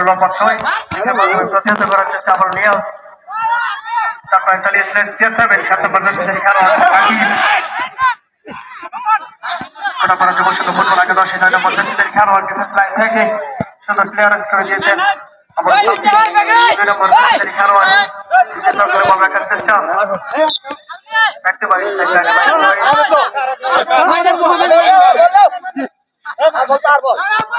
লম্বা ছয় প্রতিহত করার চেষ্টা আবার নিয়ে তারপরে চালিয়েছিলেন দর্শকের খেলোয়াড় রাকিব ওটা করার যুব শুধু ফুটবল আগে দশ নয় নম্বর দর্শকের খেলোয়াড় ডিফেন্স লাইন থেকে সুন্দর ক্লিয়ারেন্স করে দিয়েছেন। চেষ্টা।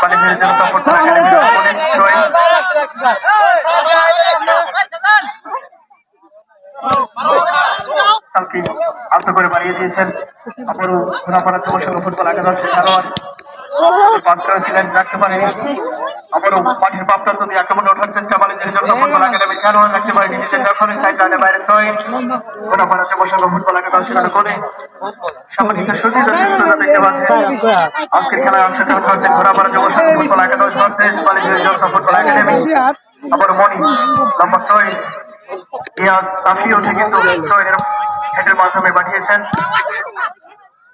কলেজের ফুটবল একাডেমির অনেক ড্রয়িং কালকে আত্ম করে বাড়িয়ে দিয়েছেন। আবারও ঘোরাপাড়া যুব সংঘ ফুটবল একাদশের খেলোয়াড়। পাস রাখতে পারেনি আবারও মাঠের প্রাপ্তান্ত দিয়ে আক্রমণে ওঠার চেষ্টা কলেজের জন্য ফুটবল একাডেমির খেলোয়াড় রাখতে পারেনি নিজের যখনই সাইড লাইনে বাইরে নয়। ঘোরাফাড়া যুব সংঘ ফুটবল একাদশ সেখানে করে সামাজিক সুযোগ সুস্থতা দেখতে পাচ্ছেন আজকের খেলায় অংশগ্রহণ করছেন ঘোরাফাড়া যুব সংঘ ফুটবল একাদশ ভার্সেস কলেজের জন্য ফুটবল একাডেমি। আবার মনি নম্বর ছয়। ছয়ের হেডের মাধ্যমে পাঠিয়েছেন।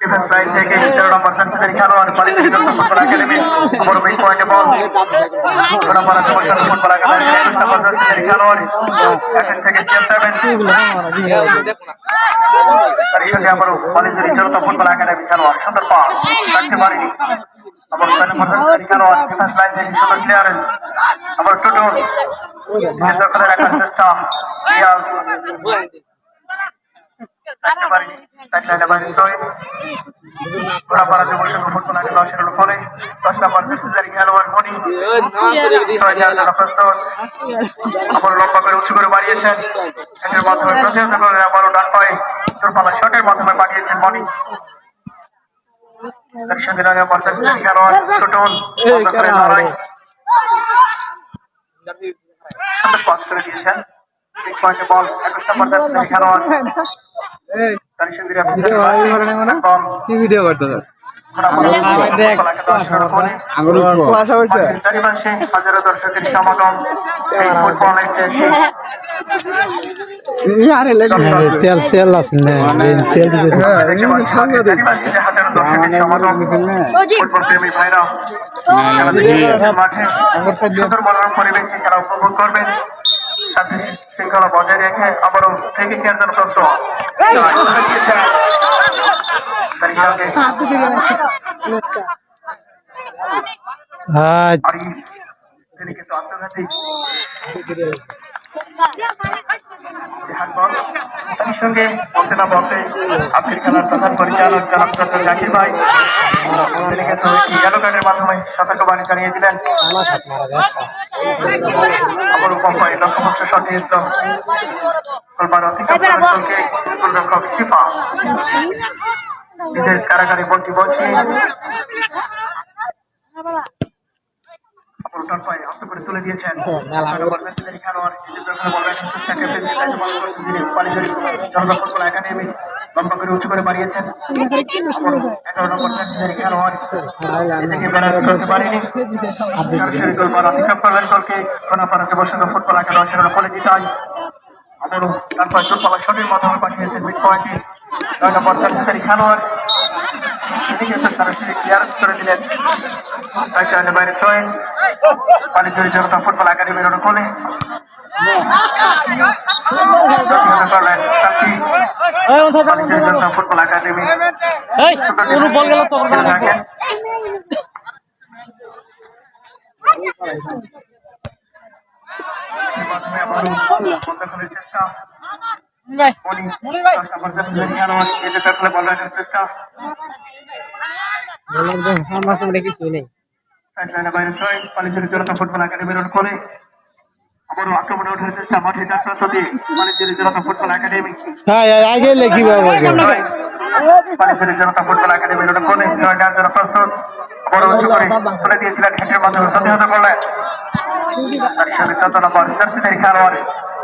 ডিফেন্স লাইন থেকে তেরো নম্বর সার্ভিসের খেলোয়াড় কলেজের জন্য ফুটবল একাডেমি আবার মিড পয়েন্টে বল। ঘোরাফাড়া যুব সংঘ ফুটবল একাদশ একুশ নম্বর সার্ভিসের খেলোয়াড় একের থেকে চেয়ারম্যান তার সঙ্গে আবারও কলেজের জনতা ফুটবল একাডেমি খেলোয়াড়, সুন্দর পাস রাখতে পারেনি। আবার ছয় নম্বর সার্ভিসের খেলোয়াড় ডিফেন্স লাইন থেকে সুন্দর ক্লিয়ারেন্স আবার টোটো নিয়ন্ত্রণ করে রাখার চেষ্টা রিয়াজ রাখতে পারেনি। তাই খেলোয়াড় আবার লম্বা করে উঁচু করে বাড়িয়েছেন। এটার মাধ্যমে প্রতিহত মাধ্যমে পাঠিয়েছেন মনি সঙ্গে লাগে পঞ্চাশ খেলোয়াড় করে দিয়েছেন। পয়েন্টে বল একুশ নম্বর খেলোয়াড়। কি ভিডিও করতে স্যার? দর্শকের সমাগম। তেল তেল আছে ফুটবল প্রেমী ভাইরা মাঠে সুন্দর মনোরম পরিবেশে খেলা উপভোগ করবেন। সাথে শৃঙ্খলা বজায় রেখে আবারও থেকে কেয়ার জন্য প্রশ্ন তার সঙ্গে তিনি কিন্তু আন্তর্জাতিক। তার সঙ্গে বলতে না বলতে খেলার প্রধান পরিচালক জাকির ভাই। কিন্তু কার্ডের মাধ্যমে সতর্কবাণী জানিয়ে দিলেন আবার উপম্পায় লক্ষ্যবর্ষ সতীর্থ গোলবার অতিক্রম করে গোলকে গোলরক্ষক সিফা নিজের কারাগারে বলছি। পায়ে আত্ম করে তুলে দিয়েছেন। খেলোয়াড় একাডেমি লম্বা করে উঁচু করে বাড়িয়েছেন। এগারো নম্বর চাকরিধারী খেলোয়াড় এদিকে ব্যালেন্স করতে পারেনি। সরাসরি গোল বার অতিক্রম করলেন গোলকে কোনাপাড়া যুবসংঘ ফুটবল একাডেমি সেখানে দিতাই আবারও তারপর শটের মাধ্যমে পাঠিয়েছেন মিড পয়েন্টে নয় নম্বর খেলোয়াড় এদিকে এসে সরাসরি ক্লিয়ারেন্স করে দিলেন তাই কারণে বাইরে ছয় পানিচুরি জনতা ফুটবল একাডেমির অনুকূলে প্রতিহত করলেন সাক্ষী পানিচুরি জনতা ফুটবল একাডেমি বল গেল তো চেষ্টা ফুটবল একাডেমির অনুকূলে আবারও আক্রমণে ওঠার চেষ্টা মাঠে প্রান্ত দিয়ে পালিচুরি জনতা ফুটবল একাডেমি হ্যাঁ আগে লেখি বাবা পালিচুরি জনতা ফুটবল একাডেমির অনুকূলে জয় নেওয়ার জন্য প্রস্তুত বড় উঁচু করে তুলে দিয়েছিলেন হেঁটের মাধ্যমে প্রতিহত করলেন তার সাথে চোদ্দ নম্বর খেলোয়াড়।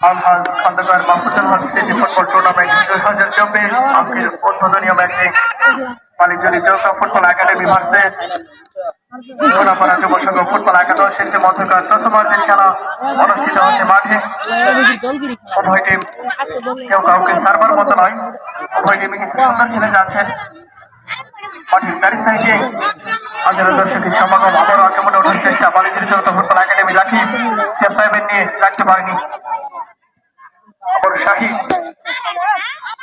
Alhaj Khandaker Mahfuzul Haque city football tournament দুই হাজার চব্বিশ আজকের উদ্বোধনীয় ম্যাচে বাণিজ্যনী যৌথ ফুটবল একাডেমি ভার্সেস সোনাপাড়া যুব সংঘ ফুটবল একাদশের যে মধ্যকার প্রথমার্ধের খেলা অনুষ্ঠিত হচ্ছে মাঠে। উভয় টিম কেউ কাউকে সার্ভার মতো নয়। উভয় টিমই সুন্দর খেলে যাচ্ছেন মাঠের চারি সাইডে হাজারো দর্শকের সমাগম আবারও আক্রমণে ওঠার চেষ্টা। বাণিজ্যের জন্য ফুটবল একাডেমি রাখি শেখ সাহেবের নিয়ে রাখতে পারেনি। আবার শাহী।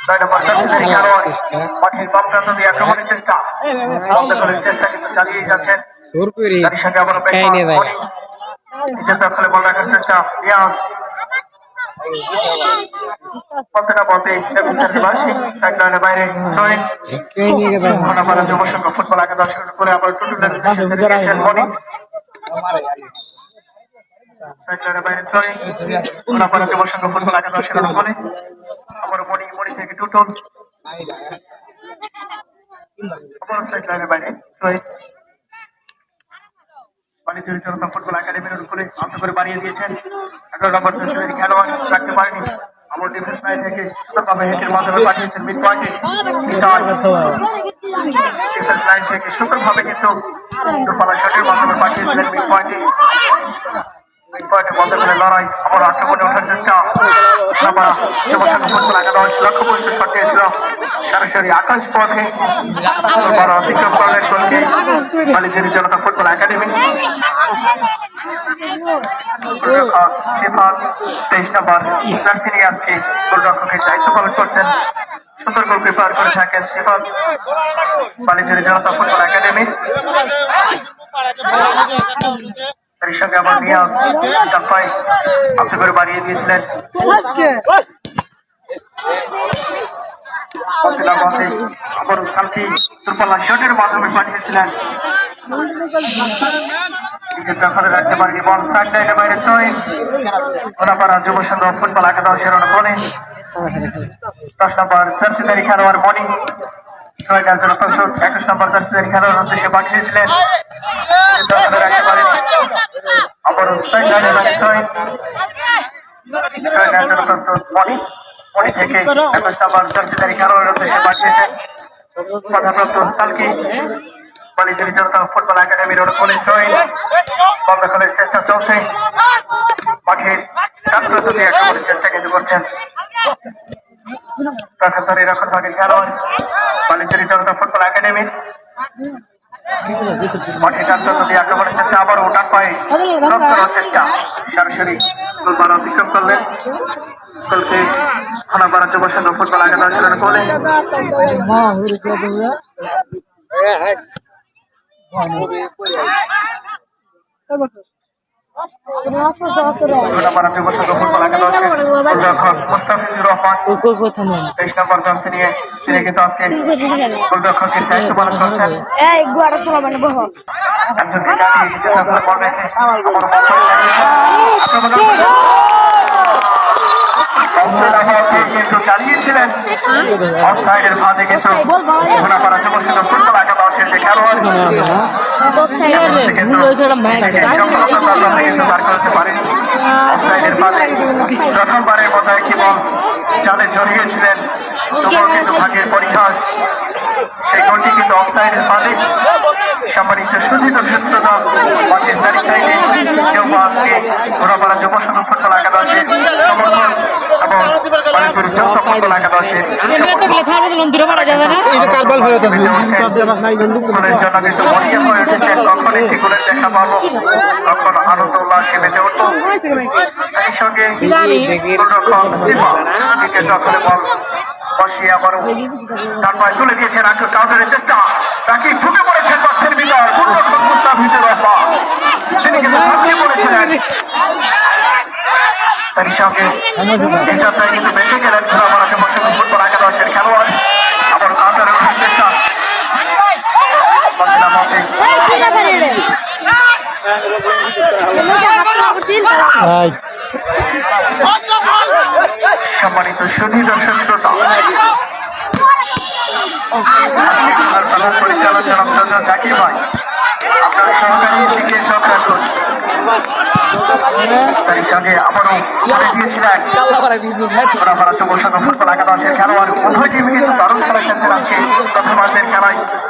ছয় নম্বর সার্ভিসের খেলোয়াড় মাঠের বাম প্রান্ত দিয়ে আক্রমণের চেষ্টা। বন্ধ করার চেষ্টা কিন্তু চালিয়ে যাচ্ছেন। তার সঙ্গে দখলে বল রাখার চেষ্টা। রিয়াজ বাসী এক লাইনের বাইরে যুব সংঘ ফুটবল একাদশ করে আবার বাইরে ছয় ঘোড়াপাড়া যুব ফুটবল একাদশের বলে আবার মনি মনি থেকে টুটুল। বাইরে ছয় বাণিজ্য জনতা ফুটবল একাডেমির উপরে আন্ত করে বাড়িয়ে দিয়েছেন। এগারো নম্বর খেলোয়াড় রাখতে পারেনি। আমার ডিফেন্স লাইন থেকে সুন্দরভাবে হেটের মাধ্যমে পাঠিয়েছেন মিড পয়েন্টে ডিফেন্স লাইন থেকে সুন্দরভাবে কিন্তু দুপালা শটের মাধ্যমে পাঠিয়েছিলেন মিড পয়েন্টে বন্ধ করে লড়াই, আবার আক্রমণে ওঠার চেষ্টা। লক্ষ্য আকাশ পথে। অতিক্রম করলেন জনতা ফুটবল একাডেমি। তেইশ নম্বর জার্সি আজকে দায়িত্ব পালন করছেন। সুন্দর গোল করে থাকেন সিফাত বাণিজ্যের জনতা ফুটবল একাডেমি। এর সঙ্গে আবার নিয়াজ কাপ্পাই আপনি করে বাড়িয়ে দিয়েছিলেন। মাধ্যমে পাঠিয়েছিলেন। দখলে রাখতে পারেনি বল। সাইড লাইনের বাইরে ছয় ওনাপাড়া যুব সংঘ ফুটবল একাদশের বলে দশ নম্বর জার্সিদারি খেলোয়াড় মনি ছয় গাছের প্রস্তুত একুশ নম্বর জার্সিদারি খেলোয়াড় উদ্দেশ্যে পাঠিয়েছিলেন বাইরে ছয়। ছয় গাছের মনি মনি থেকে একুশ নম্বর জার্সিদারি খেলোয়াড়ের উদ্দেশ্যে পাঠিয়েছেন কথাপ্রাপ্ত সালকি বাণিজ্যিক জনতা ফুটবল একাডেমির পুলিশ ছয়। বন্ধ করার চেষ্টা চলছে। দিয়ে আক্রমণের চেষ্টা কিন্তু করছেন। প্রখান্তরী রক্ষণ ভাগের খেলোয়াড় বাণিজ্যিক জনতা ফুটবল একাডেমির মাঠে ডাক্তার দিয়ে আক্রমণের চেষ্টা আবার ওটান পায়ে ক্রস করার চেষ্টা সরাসরি গোলবার অতিক্রম করলেন গোলকে খানাপাড়া যুব সংঘ ফুটবল একাদশের গোলে খানাপাড়া যুব সংঘ ফুটবল একাদশের গোলরক্ষক মুস্তাফিজুর রহমান তেইশ নম্বর জার্সি নিয়ে কিন্তু চালিয়েছিলেন। অফসাইডের ফাঁদে কিন্তু সোনাপাড়া যুব সংঘ ফুটবল একাদশের যে খেলোয়াড় প্রথমবারের মতো একটি বল জালে জড়িয়েছিলেন। তবুও কিন্তু ভাগ্যের পরিহাস সেই গোলটি কিন্তু অফসাইডের ফাঁদে সম্মানিত সুদীত সূত্রতা মাঠের চারি সাইডে কেউ আজকে ঘোড়াপাড়া যুব সংঘ ফুটবল একাদশের সমর্থন এবং ফুটবল একাদশের জন্য কিন্তু মরিয়া হয়ে উঠেছেন কখন একটি গোলের দেখা পাবো কখন আনন্দ উল্লাসে মেতে উঠবো সেই সঙ্গে গোলরক্ষক দখলে বল বসিয়ে আবার তার পায়ে তুলে দিয়েছেন আগে কাউন্টারের চেষ্টা। তাকে ঢুকে পড়েছেন বক্সের ভিতর গোলরক্ষক মুস্তাফিজুর রহমান। তিনি কিন্তু ঝাঁপিয়ে পড়েছিলেন। তারই সঙ্গে এই যাত্রায় কিন্তু বেঁচে গেলেন ঘোরামারা যুবসংঘ ফুটবল একাদশের খেলোয়াড়। আবার কাউন্টারে ওঠার চেষ্টা। আপনি সম্মানিত সুধী দর্শক শ্রোতা। আর প্রধান পরিচালক জনাব জাকির ভাই আপনার সহকারী দিকে সঙ্গে খেলা খেলছেন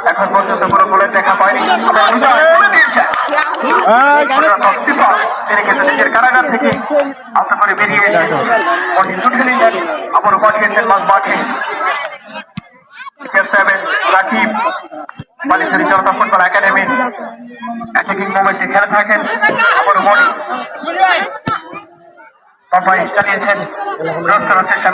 এখন পর্যন্ত কোনো গোলের দেখা পায়নি। তিনি কারাগার থেকে আলতো করে বেরিয়ে এসে আবারও পাঠিয়েছেন মাঝ মাঠে রাকিব বালিশ্বরী জনতা ফুটবল একাডেমি অ্যাটাকিং মোমেন্টে খেলে থাকেন আবারও বডি পাম্পাই চালিয়েছেন ক্রস করার চেষ্টা